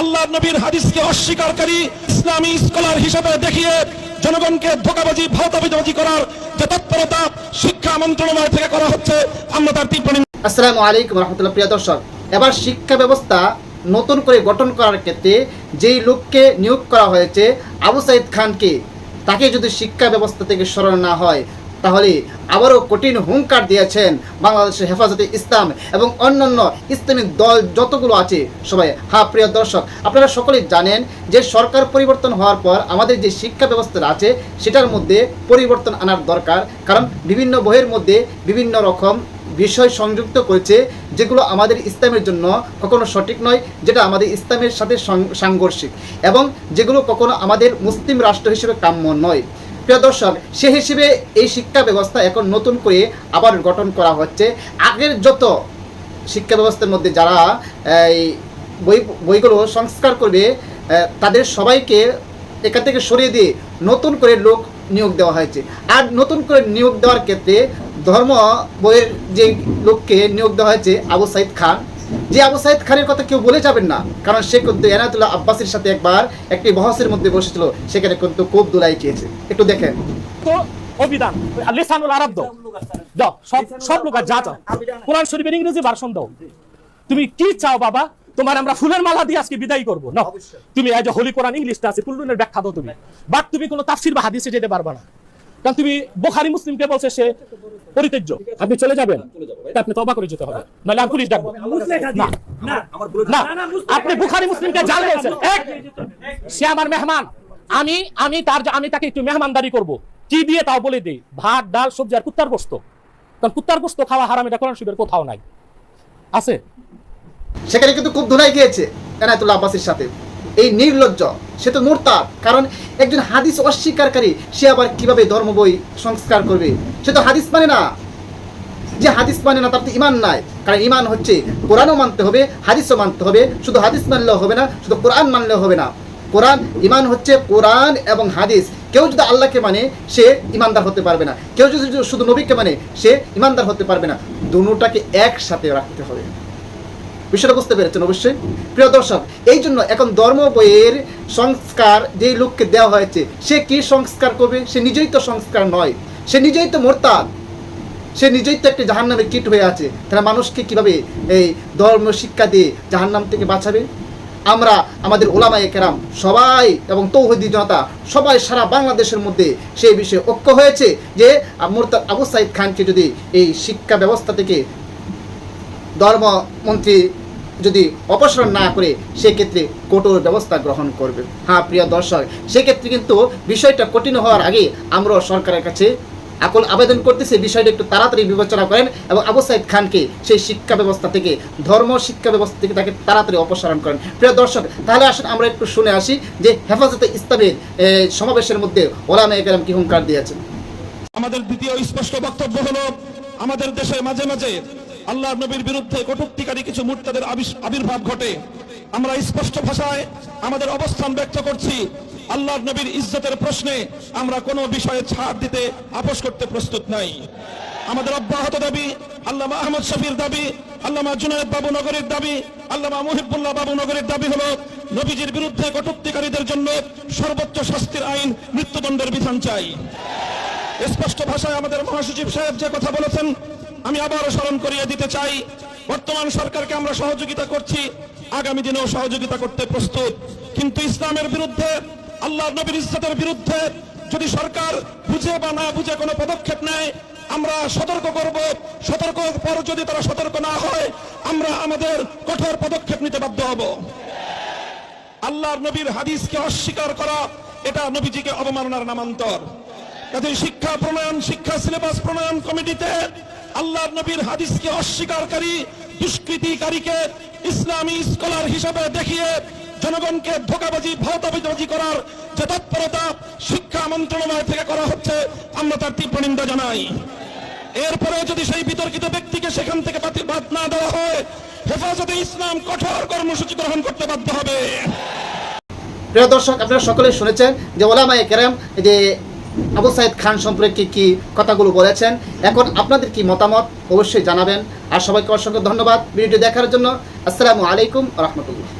আল্লাহ নবীর হাদিসকে অস্বীকারী ইসলামী স্কলার হিসেবে দেখিয়ে জনগণকে ধোকাবাজি ভাওতাবাজি করার যে তৎপরতা শিক্ষা মন্ত্রণালয় থেকে করা হচ্ছে, আমরা তার তীব্র আসসালামু আলাইকুম রহমতুল্লাহ, প্রিয় দর্শক। এবার শিক্ষা ব্যবস্থা নতুন করে গঠন করার ক্ষেত্রে যেই লোককে নিয়োগ করা হয়েছে, আবু সাইদ খানকে, তাকে যদি শিক্ষা ব্যবস্থা থেকে সরানো না হয় তাহলে আবারও কঠিন হুঙ্কার দিয়েছেন বাংলাদেশের হেফাজতে ইসলাম এবং অন্যান্য ইসলামিক দল যতগুলো আছে সবাই। হ্যাঁ প্রিয় দর্শক, আপনারা সকলেই জানেন যে সরকার পরিবর্তন হওয়ার পর আমাদের যে শিক্ষা ব্যবস্থা আছে, সেটার মধ্যে পরিবর্তন আনার দরকার। কারণ বিভিন্ন বইয়ের মধ্যে বিভিন্ন রকম বিষয় সংযুক্ত করেছে, যেগুলো আমাদের ইসলামের জন্য কখনো সঠিক নয়, যেটা আমাদের ইসলামের সাথে সাংঘর্ষিক এবং যেগুলো কখনো আমাদের মুসলিম রাষ্ট্র হিসেবে কাম্য নয়। প্রিয় দর্শক, সে হিসেবে এই শিক্ষা ব্যবস্থা এখন নতুন করে আবার গঠন করা হচ্ছে। আগের যত শিক্ষা ব্যবস্থার মধ্যে যারা, এই বই, বইগুলো সংস্কার করবে তাদের সবাইকে এখান থেকে সরিয়ে দিয়ে নতুন করে লোক নিয়োগ দেওয়া হয়েছে। আর নতুন করে নিয়োগ দেওয়ার ক্ষেত্রে ধর্ম বইয়ের যে লোককে নিয়োগ দেওয়া হয়েছে, আবু সাইদ খান যে আবু সাইদ খানের কথা কেউ বলে যাবেন না। কারণ সে কিন্তু এনায়তুল্লাহ আব্বাসের সাথে একবার একটি বহসের মধ্যে বসেছিল সেখানে কিন্তু খুব দোলাই খেয়েছে। একটু দেখেন। অভিধান লিসানুল আরব দাও। দাও সব সব লোক যা চাও। কোরআন শরীফের ইংরেজি ভার্সন দাও। তুমি কি চাও বাবা? তোমার আমরা ফুলের মালা দিয়ে আজকে বিদায় করব। না তুমি হোলি কোরআন ইংলিশটা আছে কুল্লুনের ব্যাখ্যা দাও তুমি। বাট তুমি কোনো তাফসির বা হাদিসে যেতে পারবা না। কারণ তুমি বোখারি মুসলিমকে বলছে সে পরিত্যাজ্য। আপনি চলে যাবেন। আপনি তবা করে যেতে হবে। নাহলে আমি পুলিশ ডাকবো। না। না। আপনি বুখারি মুসলিমকে জাল বলছেন এক সে আমার মেহমান। আমি আমি তার আমি তাকে একটু মেহমানদারি করব। কি দিয়ে তাও বলে দিই। ভাত ডাল সবজি আর কুত্তার গোস্ত কারণ কুত্তার গোস্ত খাওয়া হারাম এটা কোরআন শরীফের কোথাও নাই। আছে? সেখানে কিন্তু খুব ধুলাই গিয়েছে এনায়তুল্লাহ আব্বাসের সাথে। এই নির্লজ্জ। সে তো মোরতাদ, কারণ একজন হাদিস অস্বীকারী, সে আবার কীভাবে ধর্ম বই সংস্কার করবে? সে তো হাদিস মানে না। যে হাদিস মানে না, তার তো ইমান নাই। কারণ ইমান হচ্ছে কোরআনও মানতে হবে, হাদিসও মানতে হবে। শুধু হাদিস মানলেও হবে না, শুধু কোরআন মানলেও হবে না। কোরআন ইমান হচ্ছে কোরআন এবং হাদিস। কেউ যদি আল্লাহকে মানে সে ইমানদার হতে পারবে না। কেউ যদি শুধু নবীকে মানে সে ইমানদার হতে পারবে না। দুটাকে একসাথে রাখতে হবে। বিষয়টা বুঝতে পেরেছেন অবশ্যই। প্রিয় দর্শক এই জন্য এখন ধর্ম বইয়ের সংস্কার যেই লোককে দেওয়া হয়েছে, সে কি সংস্কার করবে? সে নিজেই তো সংস্কার নয়। সে নিজেই তো মোরতাদ। সে নিজেই তো একটি জাহান্নামের কিট হয়ে আছে। তারা মানুষকে কীভাবে এই ধর্ম শিক্ষা দিয়ে জাহান্নাম থেকে বাঁচাবে? আমরা, আমাদের ওলামায়ে কেরাম, সবাই এবং তৌহিদি জনতা, সবাই সারা বাংলাদেশের মধ্যে সেই বিষয়ে ঐক্য হয়েছে যে, মোরতাদ আবু সাইদ খানকে যদি এই শিক্ষা ব্যবস্থা থেকে ধর্মমন্ত্রী যদি অপসারণ না করে, সেক্ষেত্রে কঠোর ব্যবস্থা গ্রহণ করবে। হ্যাঁ প্রিয় দর্শক, সেক্ষেত্রে কিন্তু বিষয়টা কঠিন হওয়ার আগে আমরাও সরকারের কাছে আকল আবেদন করতেছি। বিষয়টা একটু তাড়াতাড়ি বিবেচনা করেন এবং আবু সাইদ খানকে সেই শিক্ষা ব্যবস্থা থেকে, ধর্ম শিক্ষা ব্যবস্থা থেকে তাকে তাড়াতাড়ি অপসারণ করেন। প্রিয় দর্শক, তাহলে আসুন আমরা একটু শুনে আসি যে হেফাজতে ইসলামের সমাবেশের মধ্যে ওলামা একরাম কি হুঙ্কার দিয়েছেন। আমাদের দ্বিতীয় স্পষ্ট বক্তব্য হলো, আমাদের দেশে মাঝে মাঝে আল্লাহ নবীর বিরুদ্ধে কটুক্তিকারী কিছু মূর্তাদের আবির্ভাব ঘটে। আমরা স্পষ্ট ভাষায় আমাদের অবস্থান ব্যক্ত করছি। আল্লাহ নবীর ইজ্জতের প্রশ্নে আমরা কোনো বিষয়ে ছাড় দিতে আপোষ করতে প্রস্তুত নাই। আমাদের অব্যাহত দাবি, আল্লামা আহমদ শফির দাবি, আল্লামা জুনায়দ বাবু নগরের দাবি, আল্লামা মুহিবুল্লাহ বাবু নগরের দাবি হলো, নবীজির বিরুদ্ধে কটুক্তিকারীদের জন্য সর্বোচ্চ শাস্তির আইন মৃত্যুদণ্ডের বিধান চাই। স্পষ্ট ভাষায় আমাদের মহাসচিব সাহেব যে কথা বলেছেন আমি আবারও স্মরণ করিয়ে দিতে চাই, বর্তমান সরকারকে আমরা সহযোগিতা করছি, আগামী দিনেও সহযোগিতা করতে প্রস্তুত। কিন্তু ইসলামের বিরুদ্ধে আল্লাহ নবীর ইজ্জতের বিরুদ্ধে যদি সরকার বুঝে বা না বুঝে কোনো পদক্ষেপ নেয়, আমরা সতর্ক করব। সতর্ক পর যদি তারা সতর্ক না হয়, আমরা আমাদের কঠোর পদক্ষেপ নিতে বাধ্য হব। আল্লাহর নবীর হাদিসকে অস্বীকার করা, এটা নবীজিকে অবমাননার নামান্তর। কাজে শিক্ষা প্রণয়ন, শিক্ষা সিলেবাস প্রণয়ন কমিটিতে আল্লাহর নবীর হাদিসকে অস্বীকারী, দুষ্কৃতিকারীকে ইসলামী স্কলার হিসেবে দেখিয়ে জনগণকে ধোকাবাজি ভাওতাবাজি করার যে তৎপরতা শিক্ষা মন্ত্রণালয় থেকে করা হচ্ছে, আমরা তার তীব্র নিন্দা জানাই। এরপরে যদি সেই বিতর্কিত ব্যক্তিকে সেখান থেকে বাদ না দেওয়া হয়, হেফাজতে ইসলাম কঠোর কর্মসূচি গ্রহণ করতে বাধ্য হবে। প্রিয় দর্শক, আপনারা সকলে শুনেছেন যে ওলামায়ে কেরাম যে আবু সাইদ খান সম্পর্কে কি কথাগুলো বলেছেন? এখন আপনাদের কি মতামত? অবশ্যই জানাবেন। আর সবাইকে অসংখ্য ধন্যবাদ ভিডিওটি দেখার জন্য। আসসালামু আলাইকুম রহমতুল্লাহ।